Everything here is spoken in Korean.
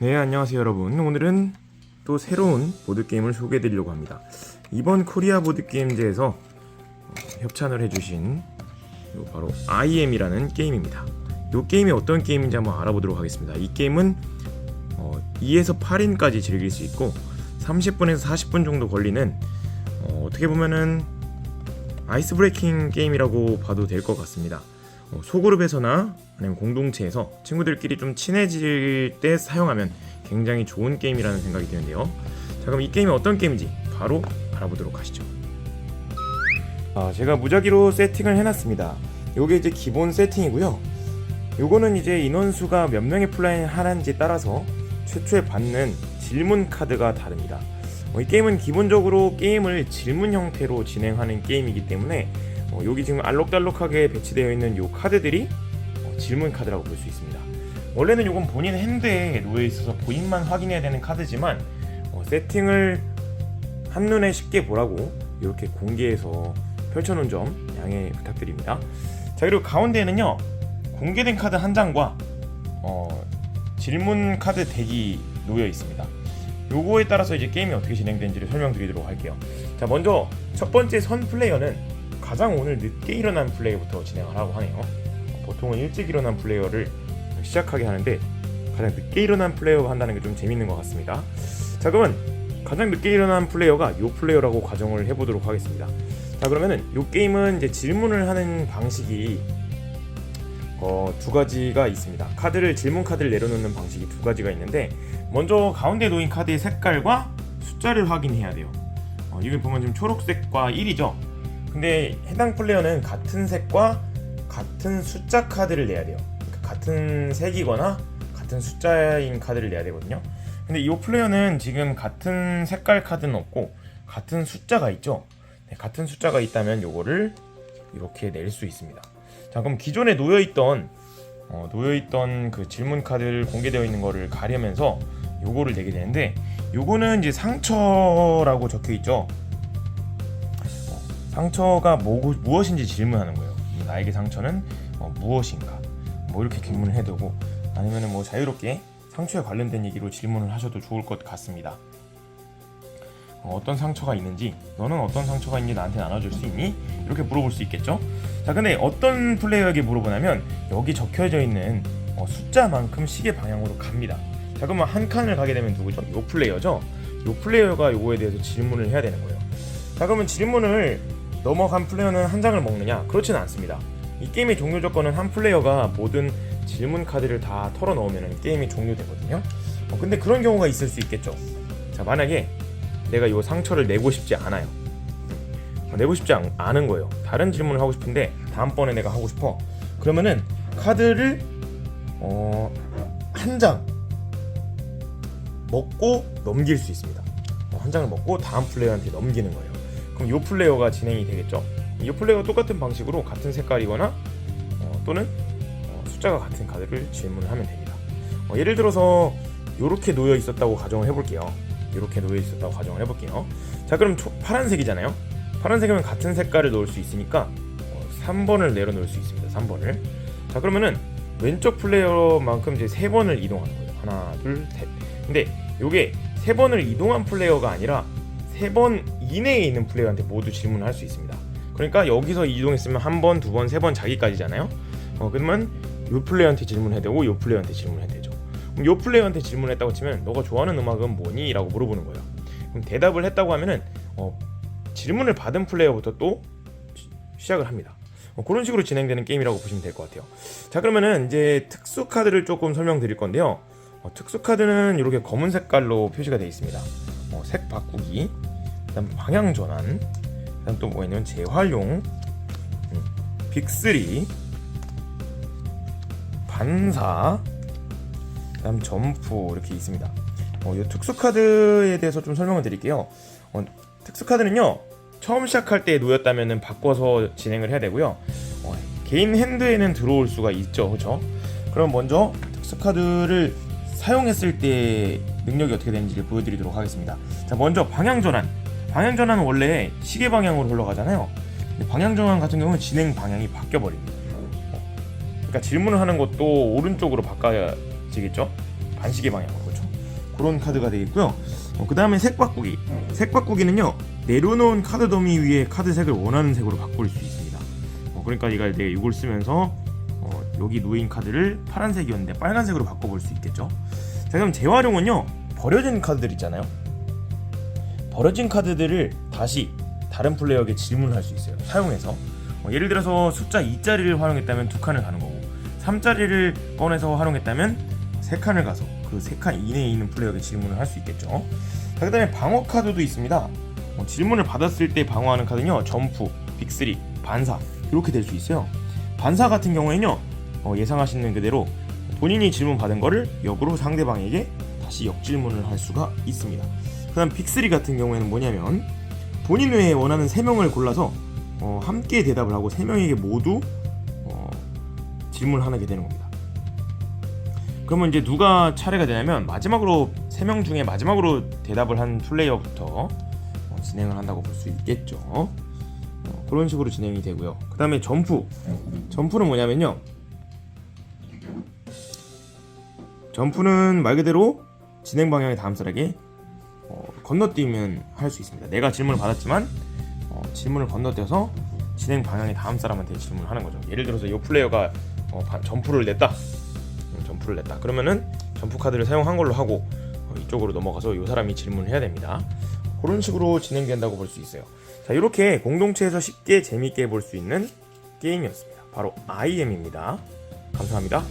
네, 안녕하세요, 여러분. 오늘은 또 새로운 보드게임을 소개해 드리려고 합니다. 이번 코리아 보드게임제에서 어, 협찬을 해주신 요 바로 IM이라는 게임입니다. 이 게임이 어떤 게임인지 한번 알아보도록 하겠습니다. 이 게임은 어, 2에서 8인까지 즐길 수 있고 30분에서 40분 정도 걸리는 어, 어떻게 보면은 아이스 브레이킹 게임이라고 봐도 될 것 같습니다. 어, 소그룹에서나 아니면 공동체에서 친구들끼리 좀 친해질 때 사용하면 굉장히 좋은 게임이라는 생각이 드는데요. 자 그럼 이 게임이 어떤 게임인지 바로 알아보도록 하시죠. 아, 제가 무작위로 세팅을 해놨습니다. 요게 이제 기본 세팅이고요. 요거는 이제 인원수가 몇 명의 플레이 하는지 따라서 최초에 받는 질문 카드가 다릅니다. 어, 이 게임은 기본적으로 게임을 질문 형태로 진행하는 게임이기 때문에 어, 여기 지금 알록달록하게 배치되어 있는 요 카드들이 어, 질문 카드라고 볼 수 있습니다. 원래는 요건 본인 핸드에 놓여 있어서 본인만 확인해야 되는 카드지만 어, 세팅을 한눈에 쉽게 보라고 이렇게 공개해서 펼쳐놓은 점 양해 부탁드립니다. 자 그리고 가운데에는요 공개된 카드 한 장과 어, 질문 카드 덱이 놓여 있습니다. 요거에 따라서 이제 게임이 어떻게 진행되는지를 설명드리도록 할게요. 자 먼저 첫 번째 선 플레이어는 가장 오늘 늦게 일어난 플레이어부터 진행을 하고 하네요. 보통은 일찍 일어난 플레이어를 시작하게 하는데 가장 늦게 일어난 플레이어가 한다는 게 좀 재밌는 것 같습니다. 자 그러면 가장 늦게 일어난 플레이어가 요 플레이어라고 가정을 해보도록 하겠습니다. 자 그러면은 요 게임은 이제 질문을 하는 방식이 어, 두 가지가 있습니다. 카드를 질문 카드를 내려놓는 방식이 두 가지가 있는데 먼저 가운데 놓인 카드의 색깔과 숫자를 확인해야 돼요. 어, 여기 보면 지금 초록색과 1이죠. 근데 해당 플레이어는 같은 색과 같은 숫자 카드를 내야 돼요. 그러니까 같은 색이거나 같은 숫자인 카드를 내야 되거든요. 근데 이 플레이어는 지금 같은 색깔 카드는 없고 같은 숫자가 있죠. 네, 같은 숫자가 있다면 요거를 이렇게 낼 수 있습니다. 자 그럼 기존에 놓여 있던 어, 놓여 있던 그 질문 카드를 공개되어 있는 거를 가려면서 요거를 내게 되는데 요거는 이제 상처라고 적혀 있죠. 어, 상처가 뭐, 무엇인지 질문하는 거예요. 이 나에게 상처는 어, 무엇인가? 뭐 이렇게 질문을 해두고 아니면은 뭐 자유롭게 상처에 관련된 얘기로 질문을 하셔도 좋을 것 같습니다. 어, 어떤 상처가 있는지 너는 어떤 상처가 있는지 나한테 나눠줄 수 있니? 이렇게 물어볼 수 있겠죠? 자 근데 어떤 플레이어에게 물어보냐면 여기 적혀져 있는 어, 숫자만큼 시계 방향으로 갑니다 자 그러면 한 칸을 가게 되면 누구죠? 요 플레이어죠? 요 플레이어가 요거에 대해서 질문을 해야 되는 거예요 자 그러면 질문을 넘어간 플레이어는 한 장을 먹느냐? 그렇지는 않습니다 이 게임의 종료 조건은 한 플레이어가 모든 질문 카드를 다 털어 넣으면 게임이 종료되거든요 어, 근데 그런 경우가 있을 수 있겠죠 자 만약에 내가 이 상처를 내고 싶지 않아요. 어, 내고 싶지 않, 않은 거예요. 다른 질문을 하고 싶은데 다음번에 내가 하고 싶어. 그러면은 카드를 어, 한 장 먹고 넘길 수 있습니다. 어, 한 장을 먹고 다음 플레이어한테 넘기는 거예요. 그럼 이 플레이어가 진행이 되겠죠. 이 플레이어가 똑같은 방식으로 같은 색깔이거나 어, 또는 어, 숫자가 같은 카드를 질문을 하면 됩니다. 어, 예를 들어서 이렇게 놓여 있었다고 가정을 해볼게요. 이렇게 놓여 있었다고 가정을 해볼게요. 자, 그럼 초, 파란색이잖아요. 파란색이면 같은 색깔을 넣을 수 있으니까 어, 3번을 내려놓을 수 있습니다. 3번을. 자, 그러면은 왼쪽 플레이어만큼 이제 세 번을 이동하는 거예요. 하나, 둘, 셋. 근데 이게 세 번을 이동한 플레이어가 아니라 세 번 이내에 있는 플레이어한테 모두 질문을 할 수 있습니다. 그러니까 여기서 이동했으면 한 번, 두 번, 세 번 자기까지잖아요. 어, 그러면 요 플레이어한테 질문해야 되고 요 플레이어한테 질문해야 되죠. 그럼 요 플레이어한테 질문했다고 치면 너가 좋아하는 음악은 뭐니? 라고 물어보는 거예요. 그럼 대답을 했다고 하면은 어, 질문을 받은 플레이어부터 또 시- 시작을 합니다. 어, 그런 식으로 진행되는 게임이라고 보시면 될 것 같아요. 자 그러면은 이제 특수 카드를 조금 설명드릴 건데요. 어, 특수 카드는 이렇게 검은 색깔로 표시가 되어 있습니다. 어, 색 바꾸기, 그다음 방향 전환, 그다음 또 뭐가 있냐면 재활용, 음, 빅3, 반사, 그다음 점프 이렇게 있습니다. 어, 이 특수 카드에 대해서 좀 설명을 드릴게요. 어, 특수 카드는요 처음 시작할 때 놓였다면은 바꿔서 진행을 해야 되고요. 어, 개인 핸드에는 들어올 수가 있죠, 그렇죠? 그럼 먼저 특수 카드를 사용했을 때 능력이 어떻게 되는지를 보여드리도록 하겠습니다. 자, 먼저 방향 전환. 방향 전환은 원래 시계 방향으로 흘러가잖아요. 방향 전환 같은 경우는 진행 방향이 바뀌어 버립니다. 어, 그러니까 질문을 하는 것도 오른쪽으로 바꿔지겠죠? 반시계 방향으로 그렇죠? 그런 카드가 되겠고요. 어, 그 다음에 색 바꾸기. 색 바꾸기는요 내려놓은 카드 더미 위에 카드 색을 원하는 색으로 바꿀 수 있습니다. 어, 그러니까 내가 이걸 쓰면서 어, 여기 놓인 카드를 파란색이었는데 빨간색으로 바꿔볼 수 있겠죠. 자 그럼 재활용은요 버려진 카드들 있잖아요. 버려진 카드들을 다시 다른 플레이어에게 질문할 수 있어요. 사용해서 어, 예를 들어서 숫자 2자리를 활용했다면 두 칸을 가는 거고 3자리를 꺼내서 활용했다면 세 칸을 가서 그 세 칸 이내에 있는 플레이어에게 질문을 할 수 있겠죠. 자, 그 다음에 방어 카드도 있습니다. 어, 질문을 받았을 때 방어하는 카드는요 점프, 빅3, 반사 이렇게 될 수 있어요. 반사 같은 경우에는요 어, 예상하시는 그대로 본인이 질문 받은 거를 역으로 상대방에게 다시 역질문을 할 수가 있습니다. 그다음 빅3 같은 경우에는 뭐냐면 본인 외에 원하는 3명을 골라서 어, 함께 대답을 하고 3명에게 모두 어, 질문을 하게 되는 겁니다. 그러면 이제 누가 차례가 되냐면 마지막으로 3명 중에 마지막으로 대답을 한 플레이어부터 어, 진행을 한다고 볼 수 있겠죠. 어, 그런 식으로 진행이 되고요. 그 다음에 점프. 점프는 뭐냐면요. 점프는 말 그대로 진행 방향에 다음 사람에게 어, 건너뛰면 할 수 있습니다. 내가 질문을 받았지만 어, 질문을 건너뛰어서 진행 방향에 다음 사람한테 질문을 하는 거죠. 예를 들어서 이 플레이어가 어, 바- 점프를 냈다. 음, 점프를 냈다. 그러면은 점프 카드를 사용한 걸로 하고 어, 이쪽으로 넘어가서 이 사람이 질문을 해야 됩니다. 그런 식으로 진행된다고 볼 수 있어요. 자, 이렇게 공동체에서 쉽게 재밌게 볼 수 있는 게임이었습니다. 바로 IM입니다. 감사합니다.